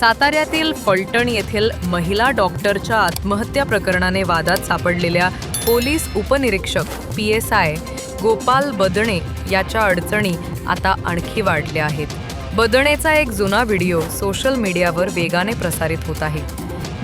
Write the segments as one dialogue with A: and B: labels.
A: साताऱ्यातील फलटण येथील महिला डॉक्टरच्या आत्महत्या प्रकरणाने वादात सापडलेल्या पोलीस उपनिरीक्षक P S I Gopal Badne याच्या अडचणी आता आणखी वाढल्या आहेत. बदणेचा एक जुना व्हिडिओ सोशल मीडियावर वेगाने प्रसारित होत आहे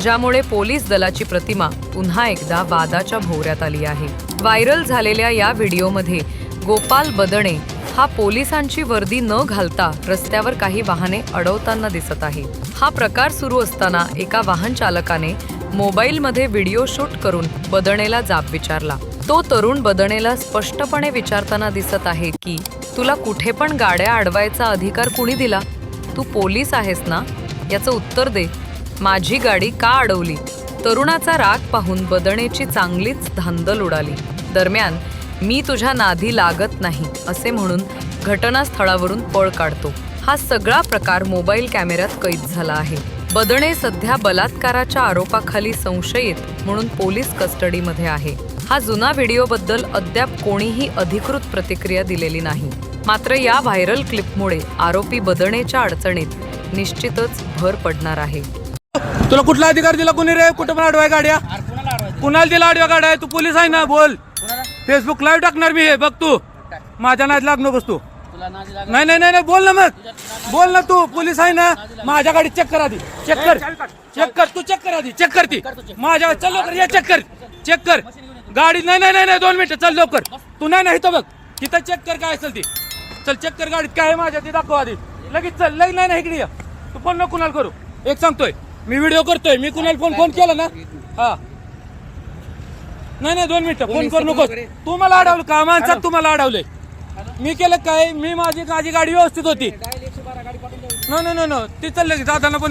A: ज्यामुळे पोलीस दलाची प्रतिमा पुन्हा एकदा वादाच्या भोवऱ्यात आली आहे. व्हायरल झालेल्या या व्हिडिओमध्ये गोपाल बदणे हा पोलिसांची वर्दी न घालता रस्त्यावर काही वाहने अडवताना दिसत आहे हा प्रकार सुरू असताना एका वाहन चालकाने मोबाईलमध्ये व्हिडिओ शूट करून बदणेला जाब विचारला. तो तरुण बदणेला स्पष्टपणे विचारताना दिसत आहे की तुला कुठे पण गाड्या अडवायचा अधिकार कुणी दिला? तू पोलीस आहेस ना? याचं उत्तर दे. माझी गाडी का अडवली? तरुणाचा राग पाहून बदणेची चांगलीच धांदल उडाली. दरम्यान मी तुझ्या नादी लागत नाही असे म्हणून घटनास्थळावरून पळ काढतो. हा सगळा प्रकार मोबाईल कॅमेऱ्यात कैद झाला आहे. बदणे सध्या बलात्काराच्या आरोपाखाली संशयित म्हणून पोलीस कस्टडीमध्ये आहे. हा जुना व्हिडिओबद्दल अद्याप कोणीही अधिकृत प्रतिक्रिया दिलेली नाही. मात्र या व्हायरल क्लिपमुळे आरोपी बदणेच्या अडचणीत निश्चितच भर पडणार आहे.
B: तुला कुठला अधिकार दिला कोणी रे? कुठं पण अडवाय गाड्या? कुणाला दिला आडव्या गाड्या? तू पोलीस आहे ना? बोल. फेसबुक लाईव्ह टाकणार मी हे बघ तू. माझ्या नाद लाग नकोस तू. नाही नाही नाही नाही, बोल ना मग. बोल ना तू पोलीस आहे ना. माझ्या गाडी चेक कर आधी. चेक कर. चेक कर. तू चेक कर आधी. चेक कर ती. माझ्या चल लवकर ये चेक कर. चेक कर. गाडी नाही नाही नाही नाही दोन मिनिटं. चल लवकर. तू नाही नाही इथं बघ. तिथं चेक कर काय असेल ती. चल चेक कर गाडीत काय आहे माझ्या ती दाखव आधी. लगेच चल लगेच नाही नाही इकडे ये. तू फोन नको कुणाला करू. एक सांगतोय. मी व्हिडिओ करतोय. मी कुणाला फोन फोन केला ना? हा. नाही नाही दोन मिनिटं. फोन करू नको तू मला अडवलं. का माणसात तुम्हाला अडवलंय. मी केलं काय? मी माझी माझी गाडी व्यवस्थित होती. नाही नाही नाही ती चाललं दादांना पण